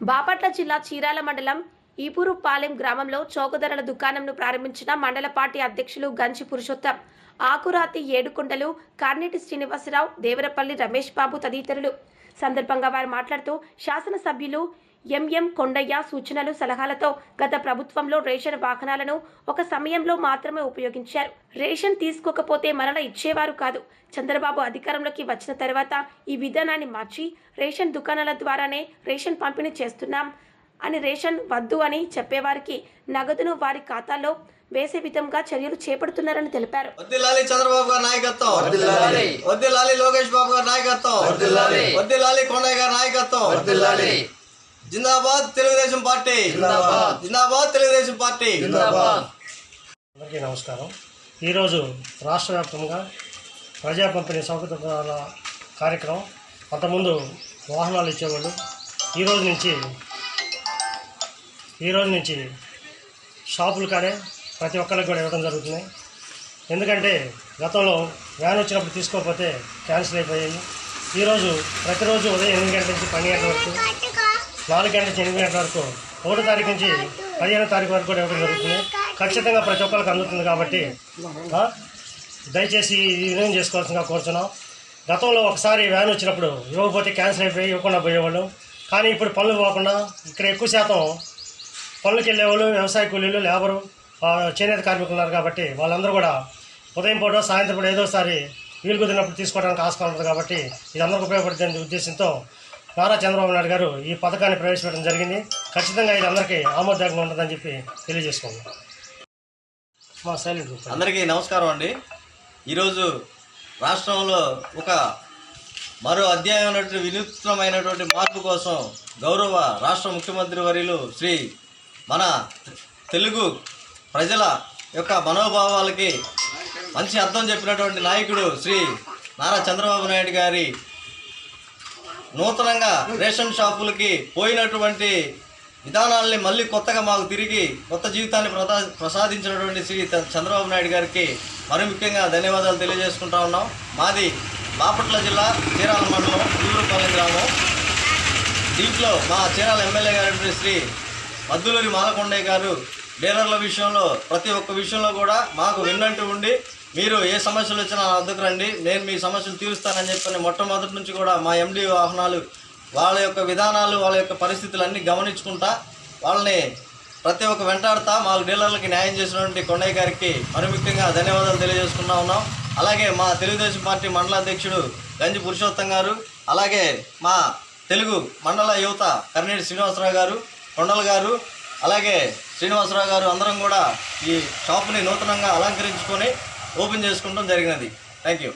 బాపట్ల జిల్లా చీరాల మండలం ఈపూరుపాలెం గ్రామంలో చౌకధరల దుకాణంను ప్రారంభించిన మండల పార్టీ అధ్యక్షులు గంచి పురుషోత్తం ఆకురాతి ఏడుకొండలు కార్నెటి శ్రీనివాసరావు దేవరపల్లి రమేష్ బాబు తదితరులు. సందర్భంగా వారు మాట్లాడుతూ శాసనసభ్యులు ఎంఎం కొండయ్య సూచనలు సలహాలతో గత ప్రభుత్వంలో రేషన్ వాహనాలను ఒక సమయంలో మాత్రమే ఉపయోగించారు. రేషన్ తీసుకోకపోతే మరల ఇచ్చేవారు కాదు. చంద్రబాబు అధికారంలోకి వచ్చిన తర్వాత ఈ విధానాన్ని మార్చి రేషన్ దుకాణాల ద్వారానే రేషన్ పంపిణీ చేస్తున్నాం అని రేషన్ వద్దు అని చెప్పేవారికి నగదును వారి ఖాతాలో వేసే విధంగా చర్యలు చేపడుతున్నారని తెలిపారు. వద్దిల్లాలి చంద్రబాబు గారి నాయకత్వం. వద్దిల్లాలి లోకేష్ బాబు గారి నాయకత్వం. కొండయ్య గారి నాయకత్వం. జిందాబాద్ తెలుగుదేశం పార్టీ. జిందాబాద్. జిందాబాద్ తెలుగుదేశం పార్టీ. జిందాబాద్. అందరికీ నమస్కారం. ఈరోజు రాష్ట్ర వ్యాప్తంగా ప్రజా పంపిణీ సౌకర్యాల కార్యక్రమం. అంతకుముందు వాహనాలు ఇచ్చేవాళ్ళు. ఈ రోజు నుంచి ఈ రోజు నుంచి షాపులు కానీ ప్రతి ఒక్కరికి కూడా ఇవ్వడం జరుగుతుంది. ఎందుకంటే గతంలో వ్యాన్ వచ్చినప్పుడు తీసుకోకపోతే క్యాన్సిల్ అయిపోయాయి. ఈరోజు ప్రతిరోజు ఉదయం ఎనిమిది గంటల నుంచి పన్నెండు గంటల వరకు నాలుగు గంటల నుంచి ఎనిమిది గంటల వరకు ఒకటో తారీఖు నుంచి పదిహేనో తారీఖు వరకు కూడా ఇవ్వడం జరుగుతుంది? ఖచ్చితంగా ప్రతి ఒక్కరికి అందుతుంది కాబట్టి దయచేసి వినియోగం చేసుకోవాల్సిందిగా కోరుతున్నాం గతంలో ఒకసారి వ్యాన్ వచ్చినప్పుడు ఇవ్వకపోతే క్యాన్సిల్ అయిపోయి ఇవ్వకుండా పోయేవాళ్ళు. కానీ ఇప్పుడు పనులు పోకుండా ఇక్కడ ఎక్కువ శాతం పనులకు వెళ్ళేవాళ్ళు వ్యవసాయ కూలీలు లేబరు చేనేత కార్మికులు ఉన్నారు కాబట్టి వాళ్ళందరూ కూడా ఉదయం పూట సాయంత్రం పూట ఏదోసారి వీలు కుదిరినప్పుడు తీసుకోవడానికి ఆస్కారం ఉంటుంది కాబట్టి ఇది అందరికి ఉపయోగపడుతుంది ఉద్దేశంతో నారా చంద్రబాబు నాయుడు గారు ఈ పథకాన్ని ప్రవేశపెట్టడం జరిగింది. ఖచ్చితంగా ఇది అందరికీ ఆమోదకంగా ఉంటుందని చెప్పి తెలియజేసుకోండి మా సైలెంట్ అందరికీ నమస్కారం అండి. ఈరోజు రాష్ట్రంలో ఒక మరో అధ్యాయమైనటువంటి వినూత్నమైనటువంటి మార్పు కోసం గౌరవ రాష్ట్ర ముఖ్యమంత్రి వర్యులు శ్రీ మన తెలుగు ప్రజల యొక్క మనోభావాలకి మంచి అర్థం చెప్పినటువంటి నాయకుడు శ్రీ నారా చంద్రబాబు నాయుడు గారి నూతనంగా రేషన్ షాపులకి పోయినటువంటి విధానాల్ని మళ్ళీ కొత్తగా మాకు తిరిగి కొత్త జీవితాన్ని ప్రదా ప్రసాదించినటువంటి శ్రీ చంద్రబాబు నాయుడు గారికి మరి ముఖ్యంగా ధన్యవాదాలు తెలియజేసుకుంటా ఉన్నాం. మాది బాపట్ల జిల్లా చీరాల మండలం ఊరుపాలెం గ్రామం. దీంట్లో మా చీరాల ఎమ్మెల్యే గారు శ్రీ మద్దులూరి మాలకొండయ్య గారు డీలర్ల విషయంలో ప్రతి ఒక్క విషయంలో కూడా మాకు విన్నంటూ ఉండి మీరు ఏ సమస్యలు వచ్చినా నా వద్దకు రండి నేను మీ సమస్యలు తీరుస్తానని చెప్పని మొట్టమొదటి నుంచి కూడా మా ఎండి వాహనాలు వాళ్ళ యొక్క విధానాలు వాళ్ళ యొక్క పరిస్థితులన్నీ గమనించుకుంటా వాళ్ళని ప్రతి ఒక్క వెంటాడుతా మా డీలర్లకి న్యాయం చేసినటువంటి కొండయ్య గారికి మరి ముఖ్యంగా ధన్యవాదాలు తెలియజేసుకుంటా ఉన్నాం. అలాగే మా తెలుగుదేశం పార్టీ మండల అధ్యక్షుడు గంజి పురుషోత్తం గారు అలాగే మా తెలుగు మండల యువత కర్నేటి శ్రీనివాసరావు గారు కొండల గారు అలాగే శ్రీనివాసరావు గారు అందరం కూడా ఈ షాపుని నూతనంగా అలంకరించుకొని ఓపెన్ చేసుకోవడం జరిగినది. Thank you